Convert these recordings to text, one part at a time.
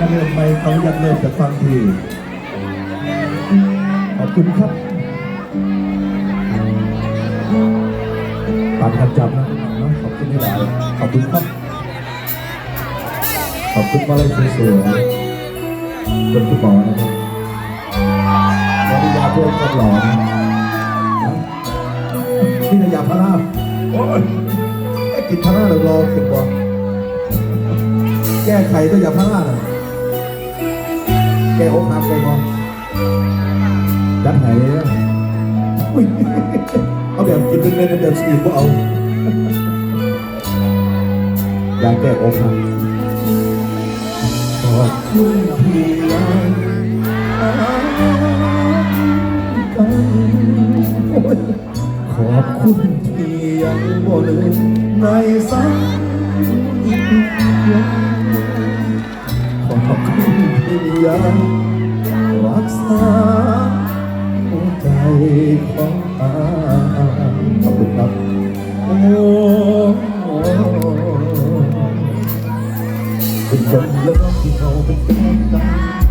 ถ้าเริ่มไปเขาอยากเริ่มจากฟังทีขอบคุณครับตามคำจำนะขอบคุณที่หลายขอบคุณครับ ขอบคุณมาเลยสวยๆเป็นคุณหมอนะครับวริยาเพื่อนคนหล่อนะนี่นายาพาราโอ้ยไอ้กินพาราเรารอขึ้นบ่แก้ไขด้วยยาพาราน่ะ แก้อกหักไปบ่ยัดไหนเนี่ยอุ้ยเอาแบบกินเป็นเล่นๆแบบสกีก็เอายาแก้อกหักขอบคุณที่ยังรักกันโอ้ยขอบคุณที่ยังบ่ลืมในสังขอบคุณที่ ยังรักษาหัวใจของตาขอบคุณครับโอ้เป็นคนแล้วก็ที่เขาเป็นแฟนกัน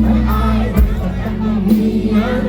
ไม่อายไม่ต้องมีเงิน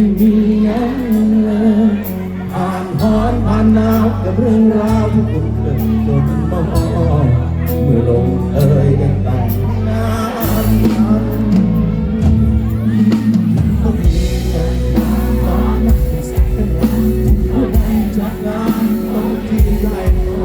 ไม่มีเงินเลยผ่านร้อนผ่านหนาวกับเรื่องราวที่คุณเคยจนมองเมื่อลงเอ่ยได้แต่งงานกันก็มีแต่ความรักเป็นแสนเป็นล้านผู้ใดจากงานต้องที่ให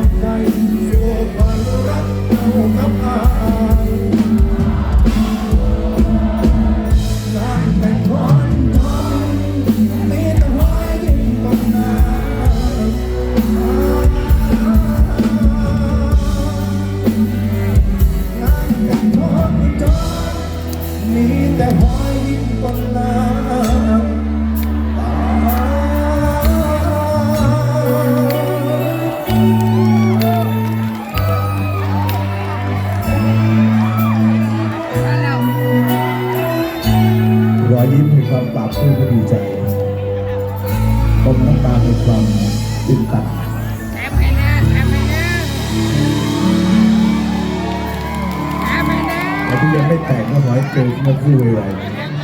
แข็งป มน้ำตาในความตื่นตันแต่ที่ยังไม่แตกก็ขอให้เจอเมื่อคู่ไวๆ